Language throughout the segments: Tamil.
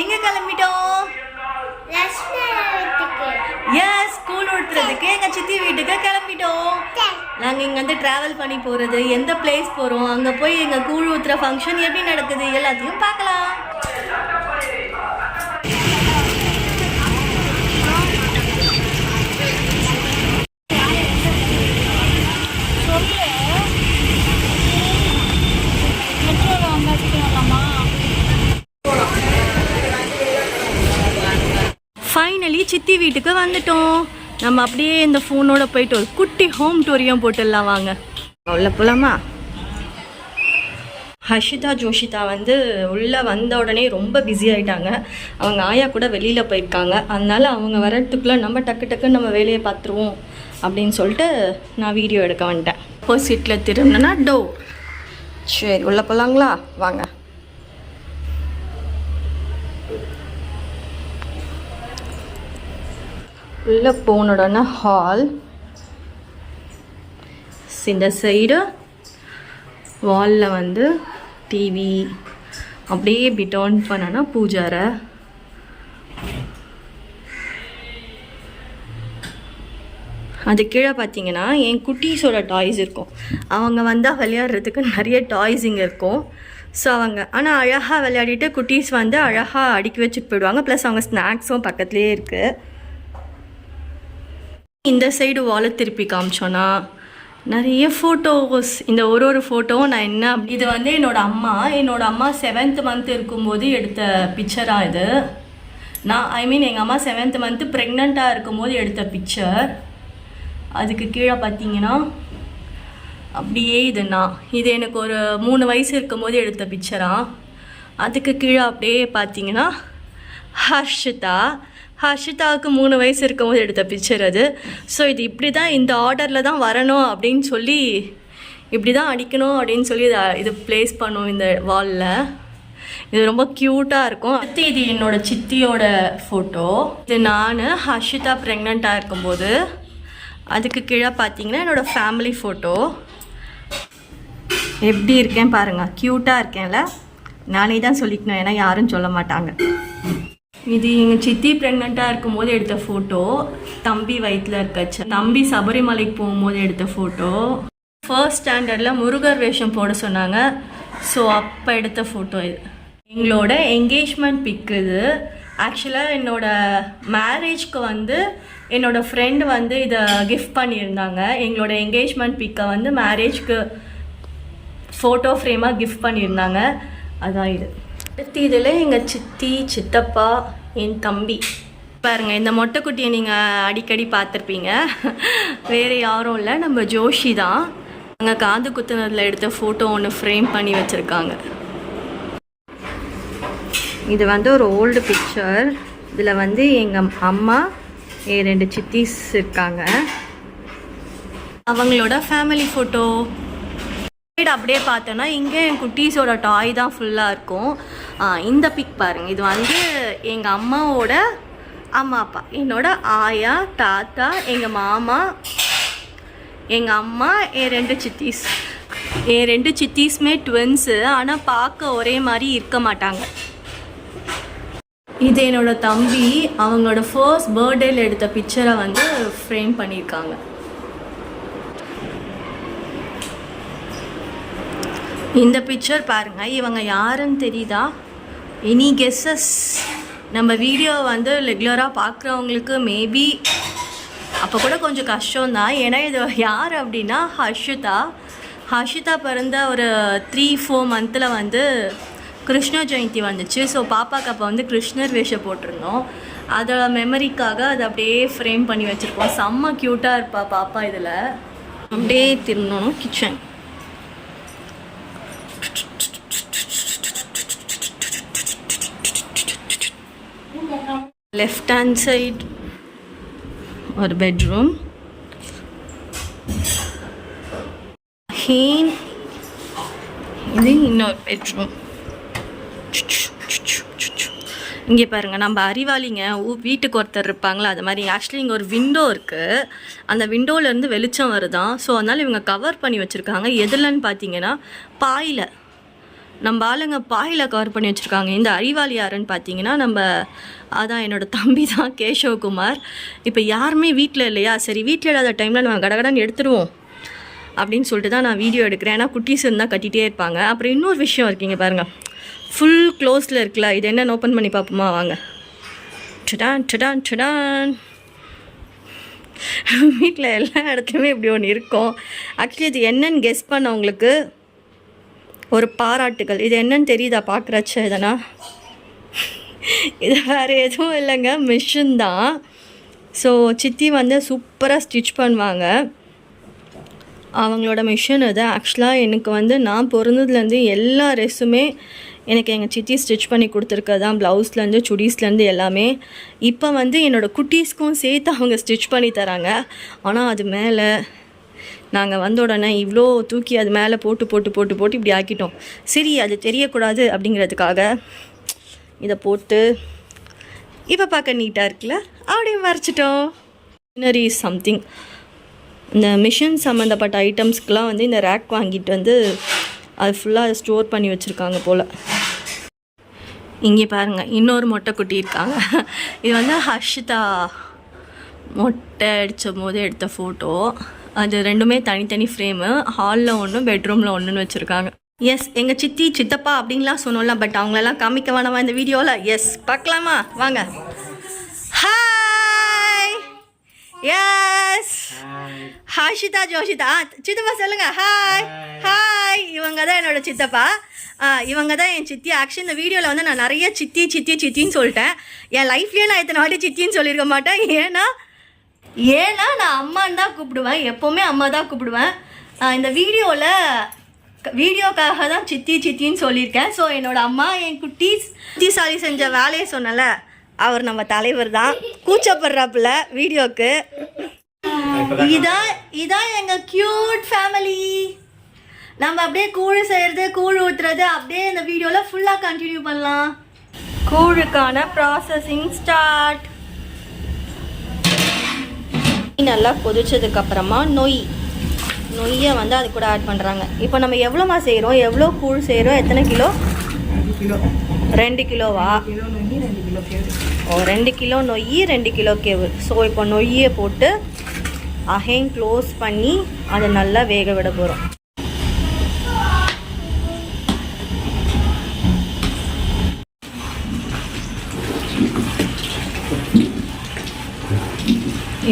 எங்க கிளம்பிட்டோம்? எஸ் ஸ்கூல் ஓட்டுறதுக்கு எங்க சித்தி வீட்டுக்கு கிளம்பிட்டோம். நாங்க இங்க வந்து டிராவல் பண்ணி போறது எந்த பிளேஸ் போறோம் அங்க போய் எங்க கூழ் ஊத்துற ஃபங்க்ஷன் எப்படி நடக்குது எல்லாத்தையும் பார்க்கலாம். சித்தி வீட்டுக்கு வந்துட்டோம். நம்ம அப்படியே இந்த ஃபோனோட போயிட்டு ஒரு குட்டி ஹோம் டூரையும் போட்டுடலாம் வாங்க. உள்ள போலாமா? ஹர்ஷிதா ஜோஷிதா வந்து உள்ளே வந்த உடனே ரொம்ப பிஸி ஆயிட்டாங்க. அவங்க ஆயா கூட வெளியில் போயிருக்காங்க. அதனால அவங்க வர்றதுக்குள்ளே நம்ம டக்கு டக்குன்னு நம்ம வேலையை பார்த்துருவோம் அப்படின்னு சொல்லிட்டு நான் வீடியோ எடுக்க வந்துட்டேன். ஆப்போசிட்டில் திரும்பினா டோ சரி உள்ளே போகலாங்களா வாங்க. உள்ளே போன உடனே ஹால் இந்த சைடு வாலில் வந்து டிவி அப்படியே இப்படி டர்ன் பண்ணனா பூஜாரை அது கீழே பார்த்தீங்கன்னா என் குட்டீஸோட டாய்ஸ் இருக்கும். அவங்க வந்தால் விளையாடுறதுக்கு நிறைய டாய்ஸ் இங்கே இருக்கும். ஸோ அவங்க ஆனால் அழகாக விளையாடிட்டு குட்டீஸ் வந்து அழகாக அடுக்கி வச்சுட்டு போயிடுவாங்க. ப்ளஸ் அவங்க ஸ்நாக்ஸும் பக்கத்துலேயே இருக்குது இந்த சைடு வாலை திருப்பி காமிச்சோன்னா நிறைய ஃபோட்டோஸ் இந்த ஒரு ஒரு ஃபோட்டோவும் நான் என்ன இது வந்து என்னோட அம்மா. என்னோட அம்மா செவன்த் மந்த் இருக்கும்போது எடுத்த பிக்சராக இது. நான் ஐ மீன் எங்கள் அம்மா செவன்த் மந்த்து ப்ரெக்னெண்ட்டாக இருக்கும்போது எடுத்த பிக்சர் அதுக்கு கீழே பார்த்தீங்கன்னா அப்படியே இது நான். இது எனக்கு ஒரு மூணு வயசு இருக்கும்போது எடுத்த பிக்சரா அதுக்கு கீழே அப்படியே பார்த்தீங்கன்னா ஹர்ஷிதா. ஹர்ஷிதாவுக்கு மூணு வயசு இருக்கும்போது எடுத்த பிக்சர் அது. ஸோ இது இப்படி தான் இந்த ஆர்டரில் தான் வரணும் அப்படின்னு சொல்லி இப்படி தான் அடிக்கணும் அப்படின்னு சொல்லி இதை இது ப்ளேஸ் பண்ணும் இந்த வாலில் இது ரொம்ப க்யூட்டாக இருக்கும். அடுத்து இது என்னோடய சித்தியோட ஃபோட்டோ இது நான் ஹர்ஷிதா ப்ரெக்னெண்ட்டாக இருக்கும்போது. அதுக்கு கீழே பார்த்தீங்கன்னா என்னோட ஃபேமிலி ஃபோட்டோ எப்படி இருக்கேன் பாருங்கள் க்யூட்டாக இருக்கேன்ல. நானே தான் சொல்லிக்கணும் ஏன்னா யாரும் சொல்ல மாட்டாங்க. இது எங்கள் சித்தி ப்ரெக்னெண்ட்டாக இருக்கும்போது எடுத்த ஃபோட்டோ தம்பி வயிற்றில் இருக்கச்சு தம்பி சபரிமலைக்கு போகும்போது எடுத்த ஃபோட்டோ ஃபர்ஸ்ட் ஸ்டாண்டர்டில் முருகர் வேஷம் போட சொன்னாங்க. ஸோ அப்போ எடுத்த ஃபோட்டோ இது. எங்களோட என்கேஜ்மெண்ட் பிக் இது. ஆக்சுவலாக என்னோட மேரேஜ்க்கு வந்து என்னோட ஃப்ரெண்டு வந்து இதை கிஃப்ட் பண்ணியிருந்தாங்க. எங்களோட என்கேஜ்மெண்ட் பிக்கை வந்து மேரேஜ்க்கு ஃபோட்டோ ஃப்ரேமாக கிஃப்ட் பண்ணியிருந்தாங்க. அதான் இது. அடுத்து இதில் எங்கள் சித்தி சித்தப்பா என் தம்பி. பாருங்க இந்த மொட்டைக்குட்டியை நீங்கள் அடிக்கடி பார்த்துருப்பீங்க. வேறு யாரும் இல்லை நம்ம ஜோஷி தான். அங்கே காது குத்துனதில் எடுத்த ஃபோட்டோ ஒன்று ஃப்ரேம் பண்ணி வச்சுருக்காங்க. இது வந்து ஒரு ஓல்டு பிக்சர் இதில் வந்து எங்கள் அம்மா என் ரெண்டு சித்திஸ் இருக்காங்க. அவங்களோட ஃபேமிலி ஃபோட்டோ சைடு அப்படியே பார்த்தோன்னா இங்கே என் குட்டீஸோட டாய் தான் ஃபுல்லாக இருக்கும். இந்த பிக் பாருங்கள் இது வந்து எங்கள் அம்மாவோட அம்மா அப்பா. என்னோட ஆயா தாத்தா எங்கள் மாமா எங்கள் அம்மா என் ரெண்டு சித்தீஸ். என் ரெண்டு சித்திஸுமே ட்வின்ஸு ஆனால் பார்க்க ஒரே மாதிரி இருக்க மாட்டாங்க. இது என்னோட தம்பி. அவங்களோட ஃபர்ஸ்ட் பர்த்டேயில் எடுத்த பிக்சரை வந்து ஃப்ரேம் பண்ணியிருக்காங்க. இந்த பிக்சர் பாருங்க. இவங்க யாருன்னு தெரியுதா? எனி கெஸ்ஸஸ் நம்ம வீடியோ வந்து ரெகுலராக பார்க்குறவங்களுக்கு மேபி அப்போ கூட கொஞ்சம் கஷ்டம்தான். ஏன்னா இது யார் அப்படின்னா ஹர்ஷிதா. ஹர்ஷிதா பிறந்த ஒரு த்ரீ ஃபோர் மந்தில் வந்து கிருஷ்ண ஜெயந்தி வந்துச்சு. ஸோ பாப்பாக்கு அப்போ வந்து கிருஷ்ணர் வேஷம் போட்டிருந்தோம். அதோட மெமரிக்காக அதை அப்படியே ஃப்ரேம் பண்ணி வச்சுருப்போம் செம்ம க்யூட்டாக இருப்பா பாப்பா இதில். அப்படியே திரும்பணும் கிச்சன் லெஃப்ட் ஹேண்ட் சைட் ஒரு பெட்ரூம் ஹீன் இது இன்னொரு பெட்ரூம் இங்கே பாருங்கள் நம்ம அறிவாளிங்க ஊ- வீட்டுக்கு ஒருத்தர் இருப்பாங்களா அது மாதிரி. ஆக்சுவலி இங்கே ஒரு விண்டோ இருக்குது அந்த விண்டோவிலேருந்து வெளிச்சம் வருதான். ஸோ அதனால் இவங்க கவர் பண்ணி வச்சுருக்காங்க. எதுலன்னு பார்த்தீங்கன்னா பாயில். நம்ம ஆளுங்க பாயில் கவர் பண்ணி வச்சுருக்காங்க. இந்த அறிவாளி யாருன்னு பார்த்தீங்கன்னா நம்ம அதான் என்னோடய தம்பி தான் கேஷவகுமார் இப்போ யாருமே வீட்டில் இல்லையா? சரி வீட்டில் இல்லாத டைமில் நம்ம கடகடன்னு எடுத்துருவோம். அப்படின்னு சொல்லிட்டு தான் நான் வீடியோ எடுக்கிறேன். ஏன்னா குட்டீஸ் இருந்தால் கட்டிகிட்டே இருப்பாங்க. அப்புறம் இன்னொரு விஷயம் இருக்கீங்க பாருங்கள் ஃபுல் க்ளோஸில் இருக்குல்ல இது என்னென்னு ஓப்பன் பண்ணி பார்ப்போமா? வாங்க. டடான் டடான் டடான். வீட்டில் எல்லா இடத்துலையுமே இப்படி ஒன்று இருக்கும். ஆக்சுவலி இது என்னன்னு கெஸ் பண்ண உங்களுக்கு. ஒரு பாராட்டுகள். இது என்னன்னு தெரியுதா பார்க்குறச்ச இதனா இது வேறு எதுவும் இல்லைங்க. மிஷின் தான். ஸோ சித்தி வந்து சூப்பராக ஸ்டிச் பண்ணுவாங்க. அவங்களோட மிஷின் இது. ஆக்சுவலாக எனக்கு வந்து நான் பிறந்ததுலேருந்து எல்லா ட்ரெஸ்ஸுமே எனக்கு எங்கள் சித்தி ஸ்டிச் பண்ணி கொடுத்துருக்கது தான். ப்ளவுஸ்லேருந்து சுடீஸ்லேருந்து எல்லாமே. இப்போ வந்து என்னோடய குட்டீஸ்க்கும் சேர்த்து அவங்க ஸ்டிச் பண்ணி தராங்க. ஆனால் அது மேலே நாங்கள் வந்த உடனே இவ்வளோ தூக்கி அது மேலே போட்டு போட்டு போட்டு போட்டு இப்படி ஆக்கிட்டோம். சரி அது தெரியக்கூடாது அப்படிங்கிறதுக்காக இதை போட்டு இப்போ பார்க்க நீட்டாக இருக்குல்ல? அப்படியே வரைச்சிட்டோம். மிஷினரி சம்திங் இந்த மிஷின் சம்மந்தப்பட்ட ஐட்டம்ஸ்க்கெலாம் வந்து இந்த ரேக் வாங்கிட்டு வந்து அது ஃபுல்லாக ஸ்டோர் பண்ணி வச்சுருக்காங்க போல். இங்கே பாருங்கள் இன்னொரு மொட்டை குட்டி இருக்காங்க. இது வந்து ஹர்ஷிதா மொட்டை அடித்த போது எடுத்த ஃபோட்டோ அது ரெண்டுமே தனித்தனி ஃப்ரேமு ஹாலில் ஒன்று பெட்ரூமில் ஒன்றுன்னு வச்சுருக்காங்க. எஸ் எங்கள் சித்தி சித்தப்பா அப்படின்லாம் சொன்னோம்ல பட் அவங்களெல்லாம் காமிக்க வேணாமா இந்த வீடியோவில் எஸ் பார்க்கலாமா? வாங்க. ஹாய் எஸ் ஹாஷிதா ஜோஷிதா சித்தப்பா சொல்லுங்கள் ஹாய் ஹாய் இவங்க தான் என்னோட சித்தப்பா. ஆ, இவங்க தான் என் சித்தி. ஆக்சுவலி இந்த வீடியோவில் வந்து நான் நிறைய சித்தி சித்தி சித்தின்னு சொல்லிட்டேன். என் லைஃப்லேயே நான் இத்தனை வாட்டி சித்தின்னு சொல்லியிருக்க மாட்டேன். ஏன்னா ஏன்னா நான் அம்மான்னு தான் கூப்பிடுவேன். எப்போவுமே அம்மா தான் கூப்பிடுவேன். இந்த வீடியோவில் வீடியோக்காக தான் சித்தி சித்தின்னு சொல்லியிருக்கேன். ஸோ என்னோட அம்மா என் குட்டீஸ் புத்திசாலி செஞ்ச வேலையை சொன்னல அவர் நம்ம தலைவர் தான். கூச்சப்படுறாப்புல வீடியோக்கு. இதான் இதான் எங்க கியூட் ஃபேமிலி நம்ம அப்படியே கூழ் செய்யறது கூழ் ஊத்துறது அப்படியே இந்த வீடியோல ஃபுல்லா கண்டினியூ பண்ணலாம். கூழுக்கான ப்ராசஸிங் ஸ்டார்ட் நல்லா கொதிச்சதுக்கு அப்புறமா நொய். நொய்யை வந்து அது கூட ஆட் பண்ணுறாங்க இப்போ நம்ம எவ்வளோமா செய்கிறோம் எவ்வளோ கூழ் செய்கிறோம் எத்தனை கிலோ? ரெண்டு கிலோவா? ஓ ரெண்டு கிலோ நொய் ரெண்டு கிலோ கேவு. ஸோ இப்போ நொய்யை போட்டு அகைன் க்ளோஸ் பண்ணி அதை நல்லா வேக விட போகிறோம்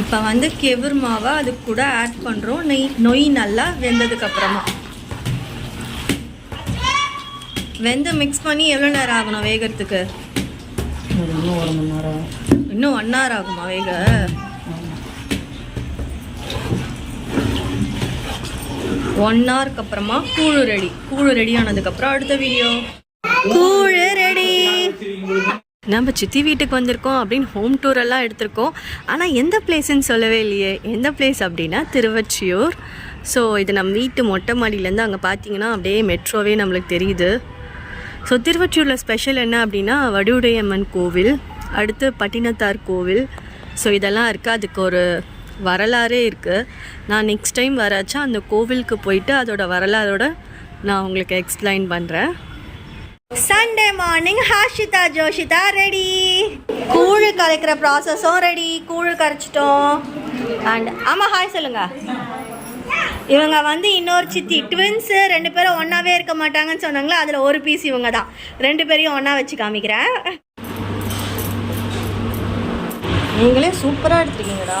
இப்போ வந்து கெவுர் மாவை அது கூட ஆட் பண்ணுறோம் நெய் நொய் நல்லா வெந்ததுக்கு அப்புறமா. வெந்து மிக்ஸ் பண்ணி எவ்வளோ நேரம் ஆகணும் வேகிறதுக்கு? இன்னும் ஒன் ஹவர் ஆகுமா. வேக? ஒன் ஹவருக்கு அப்புறமா கூழு ரெடி கூழு ரெடி ஆனதுக்கப்புறம் அடுத்த வீடியோ கூழு ரெடி நம்ம சித்தி வீட்டுக்கு வந்திருக்கோம் அப்படின்னு ஹோம் டூர் எல்லாம் எடுத்திருக்கோம். ஆனால் எந்த பிளேஸ்ன்னு சொல்லவே இல்லையே. எந்த பிளேஸ் அப்படின்னா திருவச்சியூர் ஸோ இது நம்ம வீட்டு மொட்டை மாடியிலேருந்து அங்கே பார்த்தீங்கன்னா அப்படியே மெட்ரோவே நம்மளுக்கு தெரியுது. ஸோ திருவொற்றியூரில் ஸ்பெஷல் என்ன அப்படின்னா வடிவுடையம்மன் கோவில் அடுத்து பட்டினத்தார் கோவில். ஸோ இதெல்லாம் இருக்குது அதுக்கு ஒரு வரலாறே இருக்குது நான் நெக்ஸ்ட் டைம் வராச்சா அந்த கோவிலுக்கு போயிட்டு அதோட வரலாறோட நான் உங்களுக்கு எக்ஸ்பிளைன் பண்ணுறேன் Sunday morning Hashitha Joshitha ready கூழு கரைக்கிற ப்ராசஸும் ரெடி கூழு கரைச்சிட்டோம். அண்ட் ஆமாம் ஹாய் சொல்லுங்க. இவங்க வந்து இன்னொரு சித்தி ட்வின்ஸு ரெண்டு பேரும் ஒன்றாவே இருக்க மாட்டாங்கன்னு சொன்னாங்களே அதில் ஒரு பீஸ் இவங்க தான் ரெண்டு பேரையும் ஒன்றா வச்சு காமிக்கிறேன். நீங்களே சூப்பராக எடுத்துருக்கீங்கடா.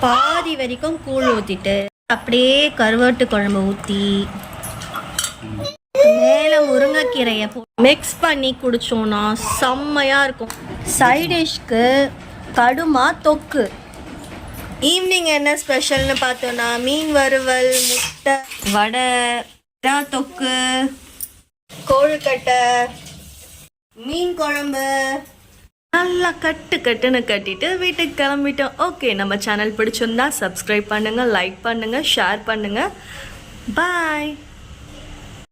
பாதி வரைக்கும் கூழ் ஊத்திட்டு அப்படியே கருவாட்டு குழம்பு ஊத்தி மேல முருங்கைக்கீரைய மிக்ஸ் பண்ணி குடிச்சோம்னா செம்மையா இருக்கும். சைடிஷ்க்கு கடுமா தொக்கு. ஈவினிங் என்ன ஸ்பெஷல்னு பார்த்தோன்னா மீன் வறுவல் முட்டை வடை ரா தொக்கு கொழுக்கட்டை மீன் குழம்பு. நல்லா கட்டு கட்டுன்னு கட்டிட்டு வீட்டுக்கு கிளம்பிட்டோம். ஓகே நம்ம சேனல் பிடிச்சிருந்தா சப்ஸ்கிரைப் பண்ணுங்கள் லைக் பண்ணுங்கள் ஷேர் பண்ணுங்கள் பாய்